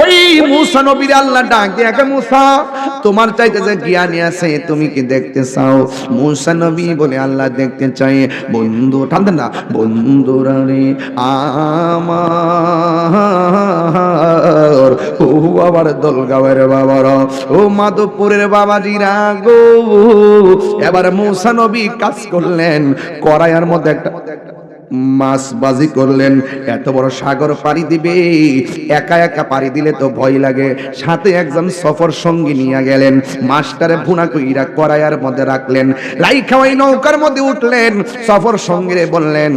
ওই মুসা নবীর আল্লাহ ডাক দিয়ে একে মুসা, তোমার চাইতে যে জ্ঞানী আছে, তুমি কি দেখতে চাও? মুসা নবী বলে, আল্লাহ দেখতে চাই। বন্ধু ঠান্ডা না, বন্ধুরা রে, আমার ও আবার দলগাঁওয়ের বাবারা, ও মাধবপুরের বাবাজিরা গো। এবার মুসা নবী কাজ করলেন করাইয়ার মধ্যে একটা মাছ বাজি করলেন, এত বড় সাগর পাড়ি দিবে, একা একা পাড়ি দিলে তো ভয় লাগে। সাথে একজন সফর সঙ্গী নিয়ে গেলেন, মাস্টারে ভুনা কইরা করাইয়ার মধ্যে রাখলেন লাই খাওয়াই নৌকার মধ্যে উঠলেন। সফর সঙ্গীরে বললেন,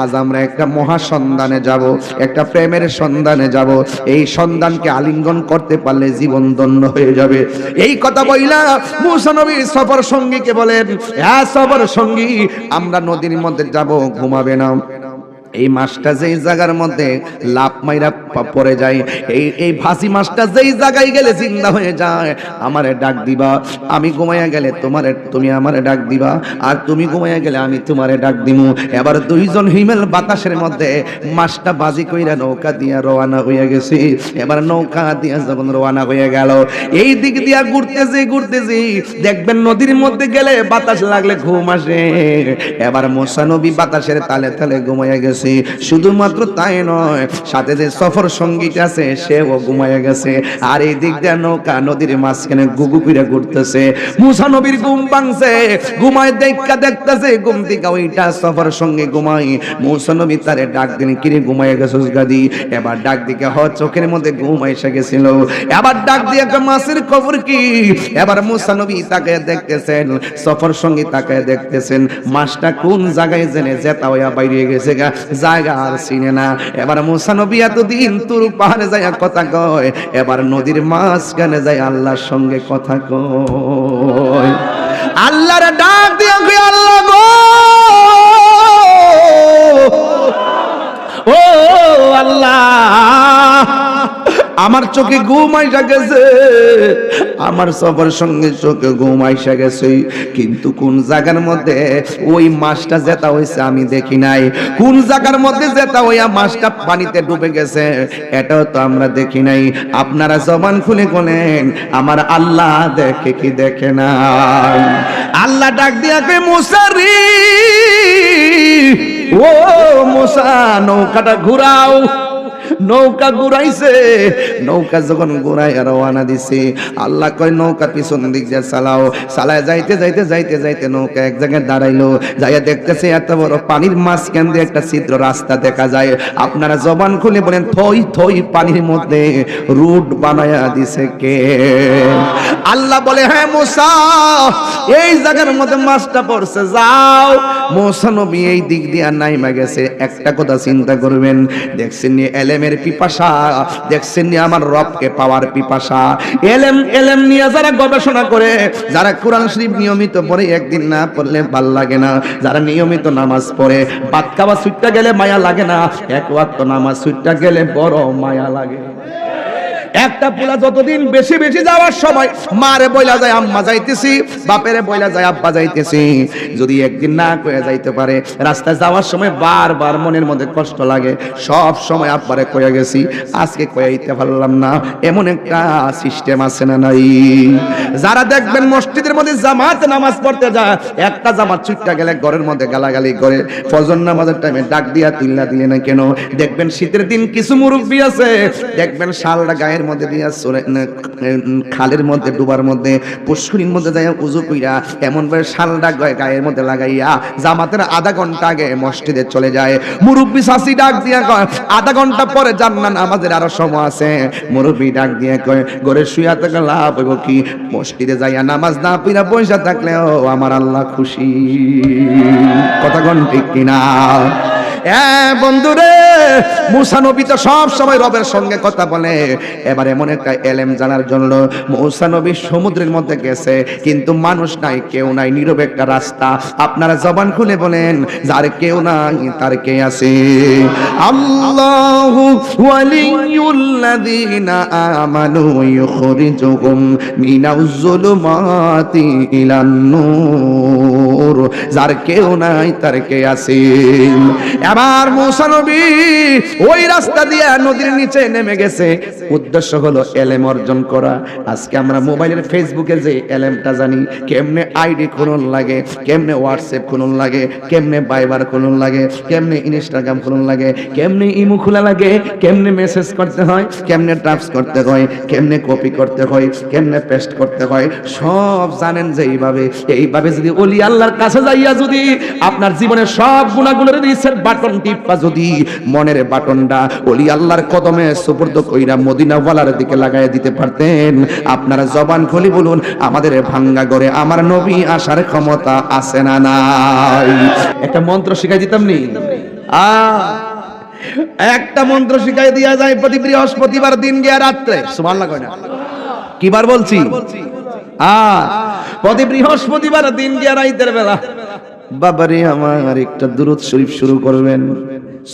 আজ আমরা একটা মহা সন্ধানে যাব, একটা প্রেমের সন্ধানে যাব। এই সন্ধানকে আলিঙ্গন করতে পারলে জীবন ধন্য হয়ে যাবে। এই কথা বইলা মুসা নবী সফর সঙ্গীকে বলেন হ্যাঁ সফর সঙ্গী, আমরা নদীর মধ্যে যাব, ঘুমাবে না। এই মাছটা যেই জায়গার মধ্যে লাভ মাইরা পড়ে যায়, এই এই ফাঁসি মাছটা যেই জায়গায় গেলে জিন্দা হয়ে যায়, আমারে ডাক দিবা, আমি ঘুমাইয়া গেলে তোমারে, তুমি আমারে ডাক দিবা, আর তুমি ঘুমাইয়া গেলে আমি তোমারে ডাক দিমু। এবার দুইজন হিমেল বাতাসের মধ্যে মাছটা বাজি কইরা নৌকা দিয়া রওনা হয়ে গেছি। এবার নৌকা দিয়া যখন রওনা হয়ে গেল, এই দিক দিয়া ঘুরতেছি ঘুরতেছি, দেখবেন নদীর মধ্যে গেলে বাতাস লাগলে ঘুম আসে। এবার মোসা নবী বাতাসের তালে তালে ঘুমাইয়া গেছে। শুধুমাত্র তাই নয়, সাথে যে সফর সংগীত আছে, সেও ঘুমাইয়া গেছে। আর এই দিক দিয়ে নৌকা নদীর মাঝখানে গুগু করে ঘুরতেছে। মুসা নবীর ঘুম ভাঙছে, ঘুমায় দেখা দেখতেছে, ঘুম থেকে ওইটা সফর সঙ্গে ঘুমাই মুসা নবী তারে ডাক দিন কিরে ঘুমাইয়া গেছে গাদি? এবার ডাক দিকে হ, চোখের মধ্যে ঘুম এসে গেছিল। এবার ডাক দিয়ে একটা মাসের খবর কি? এবার মুসা নবী তাকে দেখতেছেন, সফর সঙ্গী তাকে দেখতেছেন। মাসটা কোন জায়গায় জেনে জেতা হইয়া বাইরে গেছে গা। জায়গা আর চিনে না। এবার মুসা নবী এতদিন তুর পাহাড়ে যায় কথা কয়, এবার নদীর মাঝখানে যায় আল্লাহর সঙ্গে কথা কয়। আল্লাহর ডাক দিয়ে আল্লাহ গো! আমার চোখে ঘুম আইসা গেছে। আমার সবার সঙ্গে চোখে ঘুম আইসা গেছে। কিন্তু কোন জায়গার মধ্যে ওই মাছটা জেতা হয়েছে আমি দেখি নাই। কোন জায়গার মধ্যে জেতা হইয়া মাছটা পানিতে ডুবে গেছে, এটাও তো আমরা দেখি নাই। আপনারা জবান খুলে বলেন, আমার আল্লাহ দেখে কি দেখে না আল্লাহ ডাক দিয়া মুসারি ও মোসা, নৌকাটা ঘুরাও। নৌকা ঘুরাইছে। নৌকা যখন ঘুরাই রওনা দিছে। আল্লাহ কয়, নৌকা পিছন দিক যা চালাও। চালায় যাইতে যাইতে যাইতে যাইতে নৌকা এক জায়গায় দাঁড়াইলো। যাইয়া দেখতেছে এত বড় পানির মাঝখান দিয়ে একটা ছিদ্র রাস্তা দেখা যায়। আপনারা জবান খুলে বলেন, থই থই পানির মধ্যে রুট বানায়া দিছে কে? আল্লাহ বলে হ্যাঁ মোসা, এই জায়গার মধ্যে মাছটা পড়ছে, যাও। মোসা নবী এই দিক দিয়ে নাইমা গেছে। একটা কথা চিন্তা করবেন। দেখছেন এলেমের পিপাসা। দেখছেন আমার রবকে পাওয়ার পিপাসা। এলেম এলেম নিয়ে যারা গবেষণা করে, যারা কোরআন শরীফ নিয়মিত পড়ে, একদিন না পড়লে ভালো লাগে না। যারা নিয়মিত নামাজ পড়ে বাদ কাবা সুইটটা গেলে মায়া লাগে না। এক ওয়াক্ত নামাজ সুইটটা গেলে বড় মায়া লাগে। একটা পোলা যতদিন বেশি বেশি যাওয়ার সময় মারে বইলা যায়, আম্মা যাইতেছি, বাপেরে বইলা যায়, আব্বা যাইতেছি। যদি একদিন না কয়ে যাইতে পারে, রাস্তায় যাওয়ার সময় বারবার মনের মধ্যে কষ্ট লাগে। সব সময় আব্বারে কয়ে গেছি, আজকে কয়াইতে পারলাম না। এমন একটা সিস্টেম আছে না নাই? যারা দেখবেন মসজিদের মধ্যে জামাত নামাজ পড়তে যায়, একটা জামাত ছুটতে গেলে ঘরের মধ্যে গালাগালি করে। ফজর নামাজের টাইমে ডাক দিয়া তিল্লা দিলে না কেন? দেখবেন শীতের দিন কিছু মুরব্বী আছে, দেখবেন শালটা গায়ের মধ্যে খালের মধ্যে, ডুবার মধ্যে পুষ্করির মধ্যে যাইয়া উজু কইরা এমন ভাবে শালটা গায়ে- গায়ের মধ্যে লাগাইয়া জামাতের আধা ঘণ্টা আগে মসজিদে চলে যায়। মুরব্বী শাসি ডাক দিয়া কয়, আধা ঘণ্টা পরে জান্নাত আমাদের আরও সময় আছে। মুরব্বী ডাক দিয়া কয়, ঘরে শুয়া থাকা লাভ হইব কি? মসজিদে যাইয়া নামাজ না পিরা পয়সা থাকলেও আমার আল্লাহ খুশি। কথা ঠিক কিনা? হ্যাঁ বন্ধুরে, মুসা নবী তো সব সময় রবের সঙ্গে কথা বলে। এবার এমন একটা এলেম জানার জন্য মুসা নবী সমুদ্রের মধ্যে গেছে, কিন্তু মানুষ নাই, কেউ নাই, নীরব একটা রাস্তা। আপনারা জবান খুলে বলেন, যার কেউ নাই, তার কে আছে? আল্লাহু ওয়ালিয়ুল্লাযীনা আমানু ইউখরিজুহুম মিনাজ যুলুমাতি ইলান নূর নূর, যার কেউ নাই তার কে আছে এবার মুসা নবী ওই রাস্তা দিয়ে নদীর নিচে নেমে গেছে। উদ্দেশ্য হলো এলেম অর্জন করা। আজকে আমরা মোবাইলের ফেসবুকে যে এলেমটা জানি, কেমনে আইডি খুলন লাগে, কেমনে হোয়াটসঅ্যাপ খুলন লাগে, কেমনে বাইবার খুলন লাগে, কেমনে ইনস্টাগ্রাম খুলন লাগে, কেমনে ইমো খোলা লাগে, কেমনে মেসেজ করতে হয়, কেমনে টাপস করতে হয়, কেমনে কপি করতে হয়, কেমনে পেস্ট করতে হয়, সব জানেন যে এইভাবে। এইভাবে যদি ওলি আল্লাহর কাছে যাইয়া যদি আপনার জীবনের সব গুণাগুলোর রিসেট বাটন টিপা যদি, মনের বাটনটা ওলি আল্লাহর কদমে সুপর্দ কইরা মদিনাওয়ালার দিকে লাগাই দিতে পারতেন। আপনারা জবান খুলি বলুন, আমাদের ভাঙ্গা করে আমার নবী আসার ক্ষমতা আছে না নাই? একটা মন্ত্র শিখাই দিতাম নি? আ, একটা মন্ত্র শিখাই দিয়া যায় প্রতি বৃহস্পতিবার দিন গিয়া রাত্রে। সুবহানাল্লাহ কয় না? কিবার বলছি? আ প্রতি বৃহস্পতিবার দিন গিয়া রাইতের বেলা। বাবারে আমার একটা দূরত শরীফ শুরু করবেন।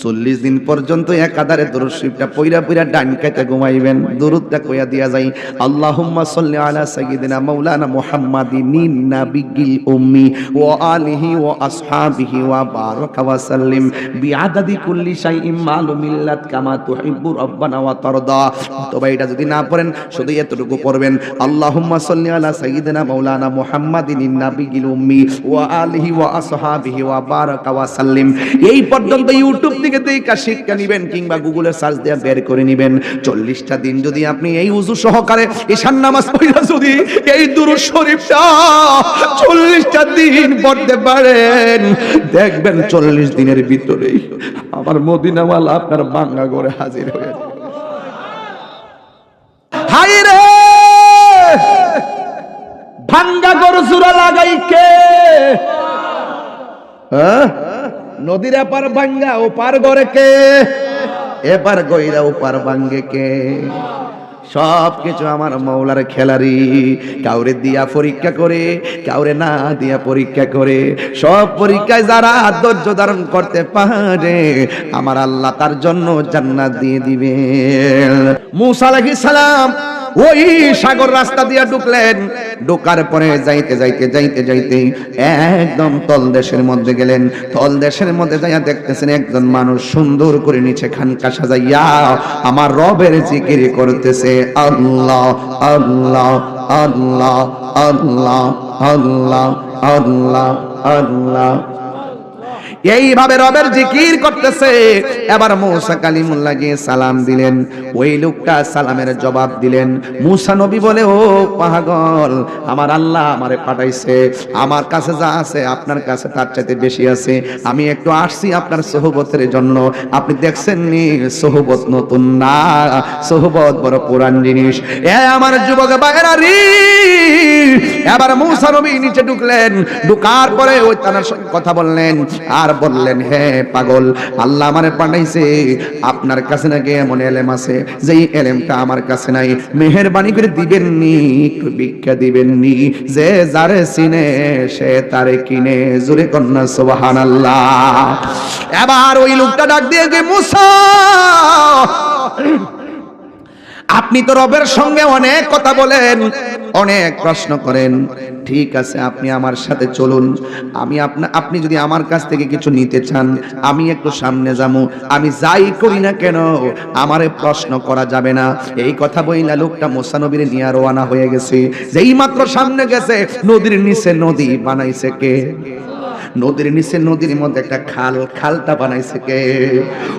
চল্লিশ দিন পর্যন্ত একাধারে দরুদ শরীফটা পইরা পইরা ডান খাইতে ঘুমাইবেন। দরুদটা কইয়া দিয়া যাই আল্লাহুম্মা সাল্লি আলা সাইয়্যিদিনা মাওলানা মুহাম্মাদিন নাবিয়্যিল উম্মি ওয়া আলিহি ওয়া আসহাবিহি ওয়া বারাকা ওয়া সাল্লিম। বিআদাদি কুল্লি শাইইন মালুমিল্লাত কামা তুহিব্বু রাব্বানা ওয়া তারদা। তবে এটা যদি না পড়েন, শুধু এতটুকু পড়বেন, আল্লাহুম্মা সাল্লি আলা সাইয়্যিদিনা মাওলানা মুহাম্মাদিন নাবিয়্যিল উম্মি ওয়া আলিহি ওয়া আসহাবিহি ওয়া বারাকা ওয়া সাল্লিম। এই পর্যন্ত ইউটিউব থেকে দেখা শিক্ষা নিবেন কিংবা গুগলে সার্চ দিয়ে বের করে নিবেন। চল্লিশটা দিন যদি আপনি এই উজু সহকারে ঈশান নামাজ পড়া যদি এই দুরুদ শরীফটা চল্লিশটা দিন পড়তে পারেন। দেখবেন চল্লিশ দিনের ভিতরেই আমার মদিনাওয়ালা আপনার বাঙ্গা করে হাজির হয়ে হাই রে! ভাঙ্গা গরু চূড়া লাগাই কে? হ্যাঁ? নদীর এপার ভাঙ্গা, ও পার গড়ে কে? এপার গইরা ও পার ভাঙ্গে কে? সব কিছু আমার মৌলার খেলারি। কাউরে দিয়া পরীক্ষা করে, কাউরে না দিয়া পরীক্ষা করে। সব পরীক্ষায় যারা ধৈর্য ধারণ করতে পারে, আমার আল্লাহ তার জন্য জান্নাত দিয়ে দিবে। মুসা আলাইহিস সালাম ওই সাগর রাস্তা দিয়ে ঢুকলেন। ঢোকার পরে যাইতে যাইতে যাইতে যাইতে একদম তল দেশের মধ্যে গেলেন। তল দেশের মধ্যে যাইয়া দেখতেছেন একজন মানুষ সুন্দর করে নিচে খানকা সাজাইয়া আমার রবের জিকির করতেছে, আল্লাহ আল্লাহ আল্লাহ আল্লাহ আল্লাহ আল্লাহ আল্লাহ। এইভাবে রবের জিকির করতেছে। এবার মূসা কালিমুল্লাহ গিয়ে সালাম দিলেন। ওই লোকটা সালামের জবাব দিলেন। মূসা নবী বলে, ও পাগল, আমার আল্লাহ আমারে পাঠাইছে। আমার কাছে যা আছে আপনার কাছে তার চাইতে বেশি আছে। আমি একটু আসছি আপনার সোহবতের জন্য। আপনি দেখছেন নি, সোহবত নতুন না। সোহবত বড় পুরান জিনিস। এ আমার যুবক বাইরা রি! এবার মূসা নবী নিচে ঢুকলেন। ঢুকার পরে ওই তার সঙ্গে কথা বললেন। আর বললেন, হে পাগল, আল্লাহ আমারে পাঠাইছে। আপনার কাছে নাকি এমন এলেম আছে? যেই এলেমটা আমার কাছে নাই। মেহেরবানি করে দিবেন নি একটু ভিক্ষা দিবেন নি যে যারে চিনে, সে তারে কিনে। জুরে কন্যা সুবহান আল্লাহ এবার ওই লোকটা ডাক দিয়ে যে মুসা আপনি তো রবের সঙ্গে অনেক কথা বলেন, অনেক প্রশ্ন করেন। ঠিক আছে, আপনি আমার সাথে চলুন। আমি আপনা, আপনি যদি আমার কাছ থেকে কিছু নিতে চান, আমি একটু সামনে যাব। আমি যাই করি না কেন, আমারে প্রশ্ন করা যাবে না। এই কথা বইলা লোকটা মোসানবীর নিয়ে রওনা হয়ে গেছে। যেই মাত্র সামনে গেছে, নদীর নিচে নদী বানাইছে কে? নদীর নিচে, নদীর মধ্যে একটা খাল, খালটা বানাইছে কে?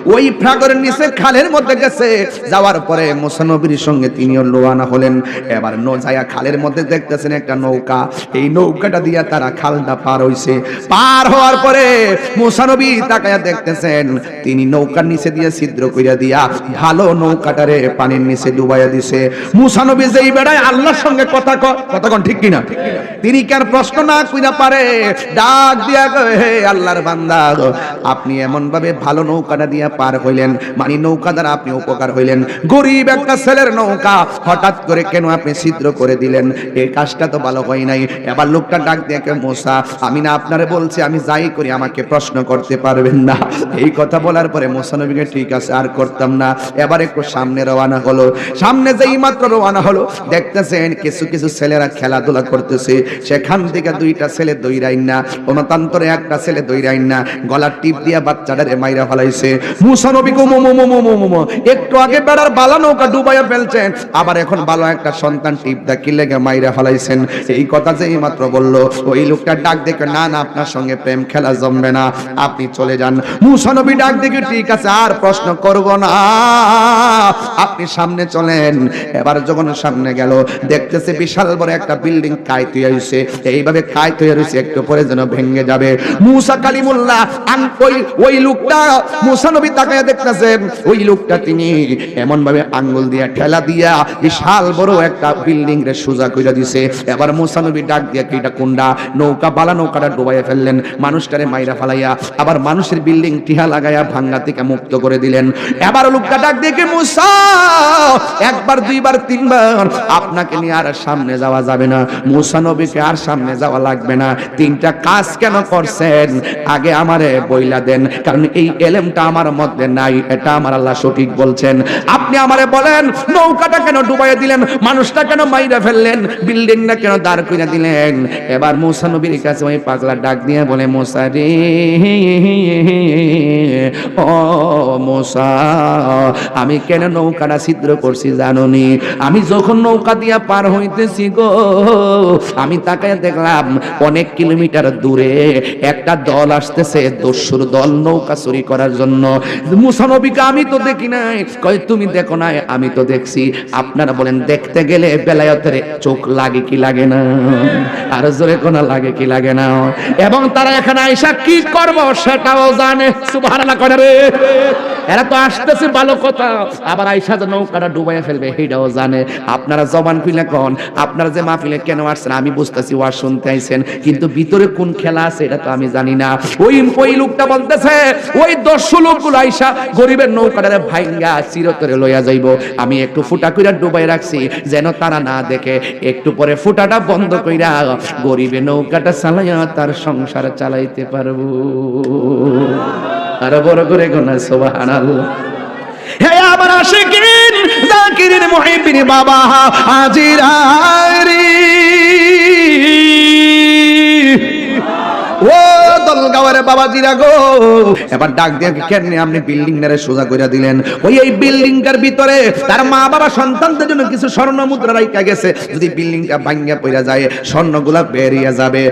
ওই ফ্রাগরের নিচে খালের মধ্যে গেছে। যাওয়ার পরে মুসানবীর সঙ্গে তিনিও লোয়ানা হলেন। এবার নজায়া খালের মধ্যে দেখতেছেন একটা নৌকা। এই নৌকাটা দিয়া তারা খালটা পার হইছে। পার হওয়ার পরে মুসানবী তাকায়া দেখতেছেন, তিনি নৌকার নিচে দিয়ে ছিদ্র কইরা দিয়া ভালো নৌকাটারে পানির নিচে ডুবাইয়া দিছে। মুসানবী যেই বেড়ায় আল্লাহর সঙ্গে কথা ক- কতক্ষণ ঠিক কিনা? তিনি কেন প্রশ্ন না কইরা পারে? ডাক দিয়া আল্লাহর বান্দা আপনি এমন ভাবে ভালো নৌকাটা দিয়ে পার হইলেন মানে নৌকা দ্বারা আপনি উপকার হইলেন। গরিব একটা ছেলের নৌকা হঠাৎ করে কেন আপনি ছিদ্র করে দিলেন? এই কাজটা তো ভালো হয় নাই। এবার লোকটা ডাক দিয়ে মোসা, আমি না আপনারে বলছি, আমি যাই করি, আমাকে প্রশ্ন করতে পারবেন না। এই কথা বলার পরে মোসা নবীকে, ঠিক আছে, আর করতাম না। এবার একটু সামনে রওনা হলো। সামনে যেই মাত্র রওনা হলো, দেখতেছেন কিছু কিছু ছেলেরা খেলাধুলা করতেছে। সেখান থেকে দুইটা ছেলে দইরাইন না অনতান্তরে একটা ছেলে দইরাইন না গলার টিপ দিয়া বাচ্চাটারে মাইরা ফেলাইছে। মুসা নবী। একটু আগে বেড়ার বালা নৌকা ডুবাইয়া ফেলছেন, আবার এখন ভালো একটা সন্তান টিপ দা কি লেগে মাইরা ফেলাইছেন। এই কথা যেই মাত্র বলল, ওই লোকটা ডাক দেখে, না না, আপনার সঙ্গে প্রেম খেলা জমবে না, আপনি চলে যান। মুসা নবী ডাক দেখে, ঠিক আছে, আর প্রশ্ন করব না, আপনি সামনে চলেন। এবার যখন সামনে গেল, দেখতেছে বিশাল বড় একটা বিল্ডিং কায় তুই হইছে। এইভাবে কায় তুই হইছে, একটু পরে যেন ভেঙে যাবে। মুসা কালিমুল্লাহ ওই ওই লোকটা, মুসা নবী তাকায় দেখতেছেন ওই লোকটা তিনি এমন ভাবে আঙ্গুল দিয়া ঠেলা দিয়া বিশাল বড় একটা বিল্ডিং রে সোজা কইরা দিছে। এবার মুসা নবী ডাক দিয়া কি এটা কুন্ডা নৌকা, বালা নৌকাটা ডুবাইয়া ফেললেন, মানুষটারে মাইরা ফালাইয়া, আবার মানুষের বিল্ডিং টিহা লাগাইয়া ভাঙ্গা থেকে মুক্ত করে দিলেন। এবার লোকটা ডাক দিয়ে কি, মুসা, একবার, দুইবার, তিনবার আপনাকে নিয়ে আর সামনে যাওয়া যাবে না। মুসা নবীকে আর সামনে যাওয়া লাগবে না। তিনটা কাজ কেন করছেন, আগে আমারে বইলা দেন, কারণ এই এলেমটা আমার মধ্যে নাই, এটা আমার আল্লাহ সঠিক বলছেন। আপনি আমারে বলেন, নৌকাটা কেন ডুবাইয়া দিলেন, মানুষটা কেন মাইরা ফেললেন, বিল্ডিংটা কেন দাঁড় কইরা দিলেন? এবার মুসা নবীর কাছে ওই পাগলা ডাক দিয়ে বলে, মোসা রে, ও মোসা, আমি কেন নৌকাটা ছিদ্র করছি জাননি? আমি যখন নৌকা দিয়া পার হইতেছি গো, আমি তাকায় দেখলাম অনেক কিলোমিটার দূরে একটা দল আসতেছে, দস্যুর দল নৌকা চুরি করার জন্য। মুসা নবীকে আমি তো দেখি নাই। কয়, তুমি দেখো নাই, আমি তো দেখছি। আপনারা বলেন, দেখতে গেলে বেলায়তের চোখ লাগে কি লাগে না? আর জোরে কোনা লাগে কি লাগে না? এবং তারা এখানে আইসা কি করব সেটাও জানে। সুবহানাল্লাহ করে রে। এরা তো আসতেছে ভালো কথা। আবার আইসা যে নৌকাটা ডুবাইয়া ফেলবে এটাও জানে। আপনারা জবান খুলে কন, আপনারা যে মাহফিলে কেন আসছেন, আমি বুঝতেছি ওয়া শুনতে আইছেন। কিন্তু ভিতরে কোন খেলা আছে এটা তো আমি জানি না। ওই ওই লোকটা বলতেছে, ওই দর্শক লোকগুলো আইসা গরিবের নৌকাটারে ভাইঙ্গা চিরতরে লইয়া যাইব। আমি একটু ফুটা কইরা ডুবাই রাখছি, যেন তারা না দেখে। একটু পরে ফুটাটা বন্ধ কইরা গরিবের নৌকাটা চালাইয়া তার সংসার চালাইতে পারব। আরও বড় করে গোনা সুবহানাল্লাহ। হে আমার আশিকিন, জাকিরিন মুহিবিন বাবা, হাজিরারি। ও গো। এবার ডাক দিয়ে আপনি বিল্ডিং সোজা দিলেন? ওই এই ভিতরে তার মা বাবা সন্তানদের জন্য কিছু স্বর্ণ মুদ্রা গেছে। যদি ভাঙ্গা পড়া যায়, স্বর্ণগুলা বেরিয়ে যাবে।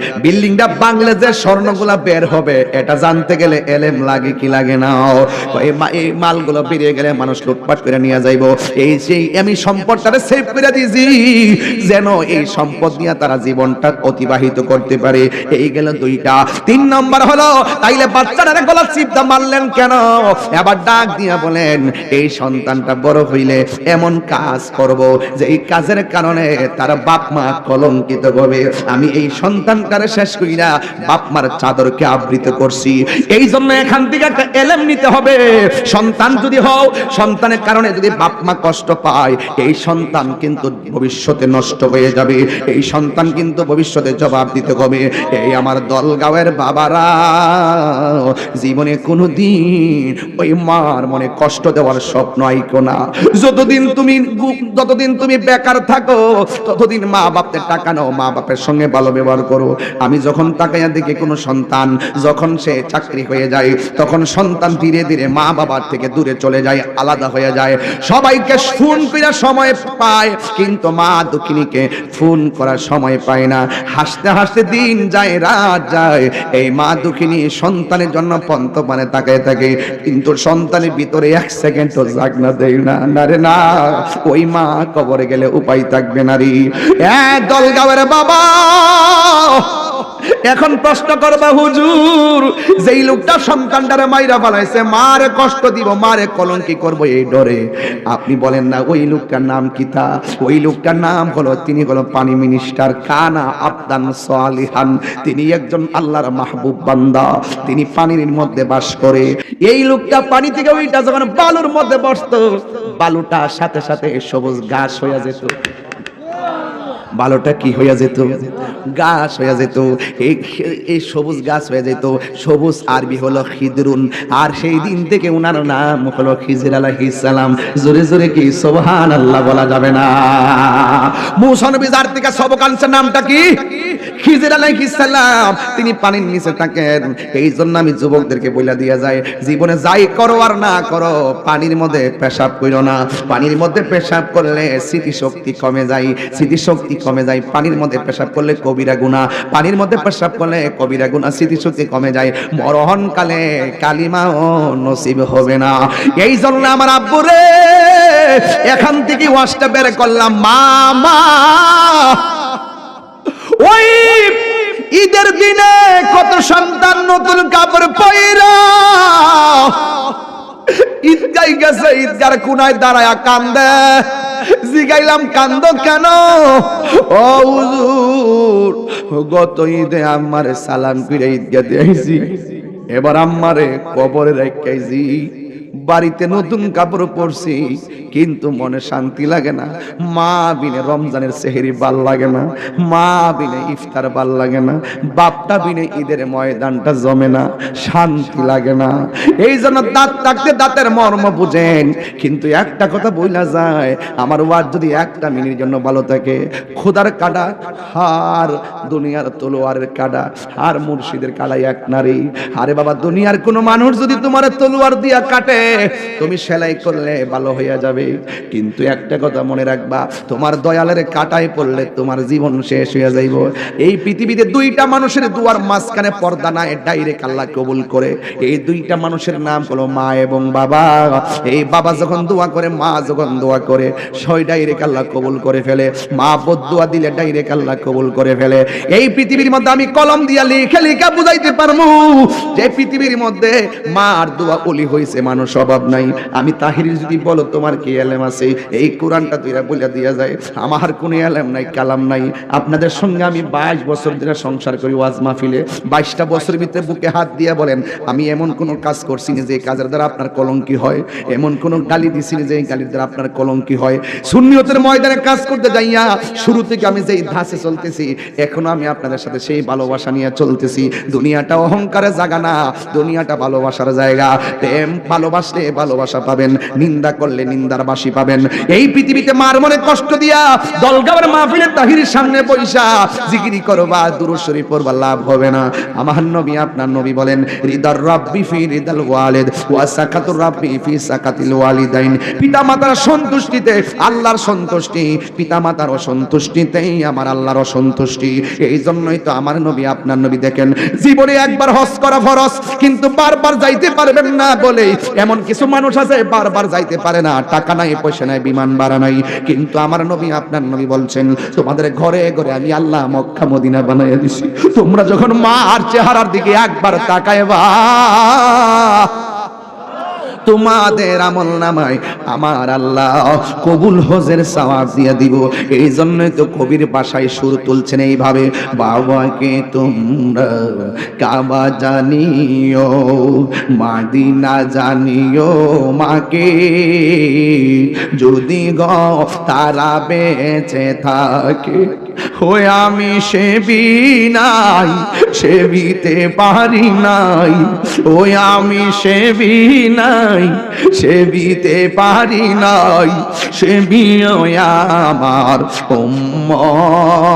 যে স্বর্ণগুলা বের হবে, এটা জানতে গেলে এলেম লাগে কি লাগে না? এই মালগুলো বেরিয়ে গেলে মানুষ লুটপাট করে নিয়ে যাইবো। এই সেই আমি সম্পদটারে সেভ করে দিয়েছি। যেন এই সম্পদ নিয়ে তারা জীবনটা অতিবাহিত করতে পারে। এই গেল দুইটা। তিন নম্বর হলো, তাইলে বাচ্চাটারে গলা চিপটা মারলেন কেন? এবার ডাক দিয়া বলেন, এই সন্তানটা বড় হইলে এমন কাজ করব যে এই কাজের কারণে তার বাপ মা কলঙ্কিত হবে। আমি এই সন্তানটারে শেষ কইরা বাপ মার চাদরকে আবৃত করছি। এই জন্য এখান থেকে একটা এলেম নিতে হবে। সন্তান যদি হও, সন্তানের কারণে যদি বাপ মা কষ্ট পায়, এই সন্তান কিন্তু ভবিষ্যতে নষ্ট হয়ে যাবে। এই সন্তান কিন্তু ভবিষ্যতে জবাব দিতে হবে, এই আমার দলগাঁওয়ের বাবারা জীবনে কোনো দিন ওই মার মনে কষ্ট দেওয়ার স্বপ্ন আইকো না। যতদিন তুমি যতদিন তুমি বেকার থাকো, ততদিন মা বাপের টাকা নাও, মা বাপের সঙ্গে ভালো ব্যবহার করো। আমি যখন তাকাইয়া দেখি কোনো সন্তান যখন সে চাকরি হয়ে যায়, তখন সন্তান ধীরে ধীরে মা বাবার থেকে দূরে চলে যায়, আলাদা হয়ে যায়। সবাইকে ফোন করে সময় পায়, কিন্তু মা দুঃখিনীকে ফোন করার সময় পায় না। হাসতে হাসতে দিন যায়, রাত যায়, এই মা দুঃখিনী সন্তানের জন্য পন্ত মানে তাকাই থাকে। কিন্তু সন্তানের ভিতরে এক সেকেন্ডও জাগ না দেয় না না রে, না। ওই মা কবরে গেলে উপায় থাকবে নারী রে। দলগাঁওয়ের বাবা! এখন প্রশ্ন করবা, হুজুর, যেই লোকটা সন্তানটারে মাইরা ফেলাইছে, মারে কষ্ট দিব, মারে কলঙ্কি করব এই ডরে। আপনি বলেন না, ওই লোকটার নাম কি তা? ওই লোকটার নাম হলো, তিনি হলো পানি মিনিস্টার কানা আবদান সালিহান। তিনি একজন আল্লাহর মাহবুব বান্দা। তিনি পানির মধ্যে বাস করে। এই লোকটা পানি থেকে ওইটা যখন বালুর মধ্যে বসতো, বালুটা সাথে সাথে সবুজ ঘাস হয়ে যেত। বালোটা কি হইয়া যেত? গাছ হইয়া যেত। এই এই সবুজ গাছ হয়ে যেত। সবুজ আরবি হলো খিদরুন। আর সেই দিন থেকে উনার নাম হলো খিজির আলাইহিস সালাম। জোরে জোরে কি? সোহান আল্লাহ বলা যাবে না। মুসা নবী যার থেকে সবকাংশের নামটা কি? খিজির আলাইহিস সালাম, তিনি পানির নিচে থাকেন। এই জন্য আমি যুবকদেরকে বইলা দিয়া যায় জীবনে যাই করো আর না করো, পানির মধ্যে পেশাব করো না। পানির মধ্যে পেশাব করলে স্মৃতিশক্তি কমে যায়, স্মৃতিশক্তি কমে যায়, পানির মধ্যে পেশাব করলে কবিরা গুণা পানির মধ্যে পেশাব করলে কবিরা গুণা স্মৃতিশক্তি কমে যায়। মরহন কালে কালিমা ও নসিব হবে না। এই জন্য আমার আব্বু রে, এখান থেকে ওয়াশটা বের করলাম। মামা ওই ঈদের দিনে কত সন্তান নতুন কাপড় পয়রা ঈদগাই গেছে, ঈদগার কোনায় দাঁড়ায় কান্দে। জিগাইলাম, কান্দ কেন? গত ঈদে আমারে সালাম ফিরে ঈদগা দিয়েছি এবার আমারে কবরে রেখাইছি বাড়িতে নতুন কাপড় পরছি, কিন্তু মনে শান্তি লাগে না। মা বিনে রমজানের সেহেরি ভালো লাগে না। মা বিনে ইফতার ভালো লাগে না। বাপটা বিনে ঈদের ময়দানটা জমে না। শান্তি লাগে না। এই জন্য দাঁত থাকতে দাঁতের মর্ম বুঝেন। কিন্তু একটা কথা বইলা যায়, আমার ওয়াজ যদি একটা মিনিটের জন্য ভালো থাকে, খোদার কাটা হার দুনিয়ার তলোয়ারের কাটা আর মুর্শিদের কাটাই এক নারী। আরে বাবা, দুনিয়ার কোনো মানুষ যদি তোমার তলোয়ার দিয়া কাটে তুমি সেলাই করলে ভালো হইয়া যাবে। কিন্তু একটা কথা মনে রাখবা, তোমার দয়ালের কাটায় পড়লে তোমার জীবন শেষ হইয়া যাইব। এই পৃথিবীতে দুইটা মানুষের দুয়ার মাঝখানে পর্দা নাই, ডাইরেক্ট আল্লাহ কবুল করে। এই দুইটা মানুষের নাম হলো মা এবং বাবা। এই বাবা যখন দোয়া করে, মা যখন দোয়া করে সই ডাইরেক্ট আল্লাহ কবুল করে ফেলে। মা বদুয়া দিলে ডাইরেক্ট আল্লাহ কবুল করে ফেলে। এই পৃথিবীর মধ্যে আমি কলম দিয়া লিখে লিখে বুঝাইতে পারব যে পৃথিবীর মধ্যে মা আর দোয়া অলি হইছে মানুষ। অভাব নাই। আমি তাহির যদি বলো, তোমার কি এলেম আছে? এই কোরআনটা তুইরা বলে দিয়া যায়। আমার কোনো এলেম নাই, কালাম নাই। আপনাদের সঙ্গে আমি বাইশ বছর ধরে সংসার করি ওয়াজ মাহফিলে। বাইশটা বছর ভিতরে বুকে হাত দিয়ে বলেন, আমি এমন কোনো কাজ করছি না যে কাজের দ্বারা আপনার কলঙ্কি হয়। এমন কোনো গালি দিছি না যে গালির দ্বারা আপনার কলঙ্কি হয়। শূন্যতের ময়দানে কাজ করতে যাইয়া শুরু থেকে আমি যেই ধাসে চলতেছি, এখনও আমি আপনাদের সাথে সেই ভালোবাসা নিয়ে চলতেছি। দুনিয়াটা অহংকারে জায়গা না দুনিয়াটা ভালোবাসার জায়গা। প্রেম ভালোবাসলে ভালোবাসা পাবেন, নিন্দা করলে নিন্দার বাসি পাবেন। এই পৃথিবীতে মার মনে কষ্ট দিয়া দলগাবার মাহফিলের তাহিরের সামনে পয়সা জিকিরি করবা দুরুশরী পড়বা, লাভ হবে না। আমার নবী, আপনার নবী বলেন, রিদার রাব্বি ফি রিদাল ওয়ালিদ ওয়া সাকাতুর রাব্বি ফি সাকাতিল ওয়ালিদাইন। পিতা মাতার সন্তুষ্টিতে আল্লাহর সন্তুষ্টি পিতা মাতার অসন্তুষ্টিতেই আমার আল্লাহর অসন্তুষ্টি। এই জন্যই তো আমার নবী, আপনার নবী দেখেন, জীবনে একবার হজ করা ফরজ, কিন্তু বারবার যাইতে পারবেন না বলে এমন কিছু মানুষ আছে, বারবার যাইতে পারে না, টাকা নাই, পয়সা নাই, বিমান ভাড়া নাই। কিন্তু আমার নবী, আপনার নবী বলছেন, তোমাদের ঘরে ঘরে আমি আল্লাহ মক্কা, মদিনা বানাইয়া দিছি। তোমরা যখন মা আর চেহারার দিকে একবার তাকায়বা তোমাদের আমল নামায় আমার আল্লাহ কবুল হজের সওয়াব দিয়ে দিব। এই জন্যই তো কবির বাসায় সুর তুলছেন এইভাবে, বাবাকে তোমরা কাবা জানিও, মাদিনা জানিও মাকে, যদি গ তারা বেঁচে থাকে, হয়ে আমি সেবি নাই, সেবিতে পারি নাই ওই আমি সেবি নাই। সেবিতে পারি নাই সেবি আমার উম্মত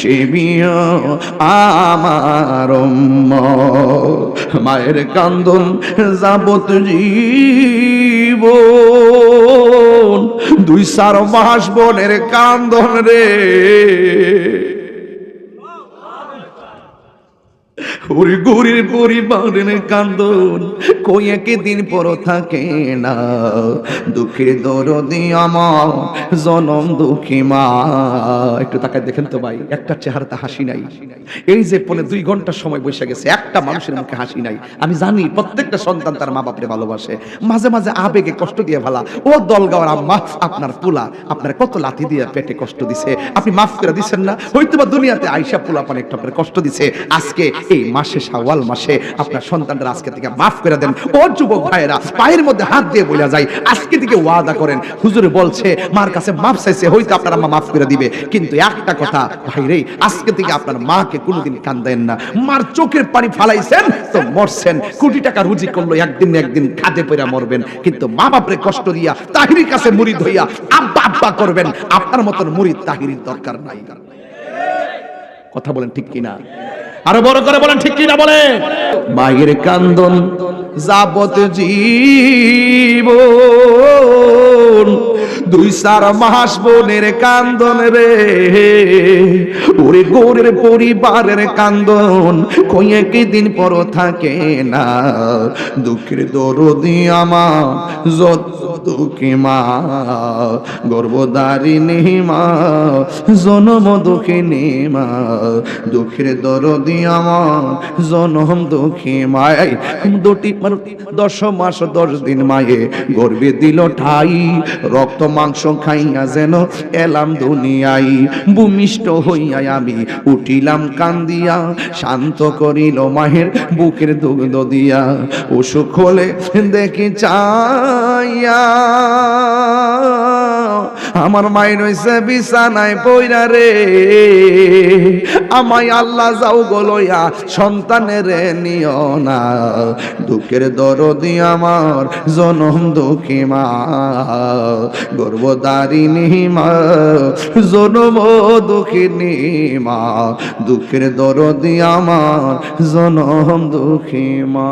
সেবি আমার উম্মত। মায়ের কান্দন যাবত জীবন, দুই চার মাস বোনের কান্দন রে। ওরে গরির পরিবারের কান্দন। কই দিন পর থাকে না দুঃখের দরদি আমার জনম দুঃখী মা একটু তাকায় দেখেন তো ভাই, একটা চেহারাতে হাসি নাই। এই যে পনে দুই ঘণ্টা সময় বসে গেছে, একটা মানুষের মুখে হাসি নাই। আমি জানি প্রত্যেকটা সন্তান তার মা বাপরে ভালোবাসে। মাঝে মাঝে আবেগে কষ্ট দিয়ে ফেলা, ও দলগাওয়ার আম্মা, আপনার পোলা, আপনার কত লাথি দিয়ে পেটে কষ্ট দিছে। আপনি মাফ করে দিচ্ছেন না? হয়তো বা দুনিয়াতে আইসা পোলা পান একটু আপনার কষ্ট দিছে। আজকে এই মাসে শাওয়াল মাসে আপনার সন্তানরা আজকে থেকে মাফ করে দেন ও যুবক ভাইয়েরা, পায়ের মধ্যে হাত দিয়ে বলে যায়। আজকে থেকে ওয়াদা করেন। হুজুর বলছে, মার কাছে মাফ চাইছে, হয়তো আপনার আম্মা মাফ করে দিবে। কিন্তু একটা কথা ভাইরে আজকে থেকে আপনার মাকে কোনোদিন কান্দেন না। মার চোখের পানি ফালাইছেন, তো মরছেন। কোটি টাকা রুজি করল, একদিন একদিন খাদে পয়রা মরবেন। কিন্তু মা বাপরে কষ্ট দিয়া তাহিরির কাছে মুড়ি ধইয়া আব্বা আব্বা করবেন। আপনার মতন মুড়ি তাহিরির দরকার নাই। কথা বলেন ঠিক কিনা? আরও বড় করে বলেন ঠিক কি কিনা বলে মায়ের কান্দন যাবত জীবন। দুই সার মাস বোনের কান্দন রে। ওরে গোরের পরিবারের কান্দন, কইয়ে কি দিন পর থাকে না। দুঃখের দরদি আমার যত দুঃখী মা গর্ভদারিণী মা, জনম দুঃখিনী মা। দুঃখের দরদি আমার, জনম দুঃখী মায় দুটি মানে দশ মাস দশ দিন মায়ে গর্বে দিল ঠাই, রক্ত মাংস খাইয়া যেন এলাম দুনিয়াই ভূমিষ্ঠ হইয়া আমি উঠিলাম কান্দিয়া, শান্ত করিল মাহের বুকের দুগ্ধ দিয়া। অসুখ হলে দেখি চাইয়া আমার মায়ের হইছে বিছানায় পইরা রে। আমায় আল্লাহ যাও গলইয়া সন্তানের নিও না। দুঃখের দরদি আমার, জনম দুঃখী মা। গর্ভদারিণী মা, জনম দুঃখিনী মা। দুঃখের দরদি আমার, জনম দুঃখী মা।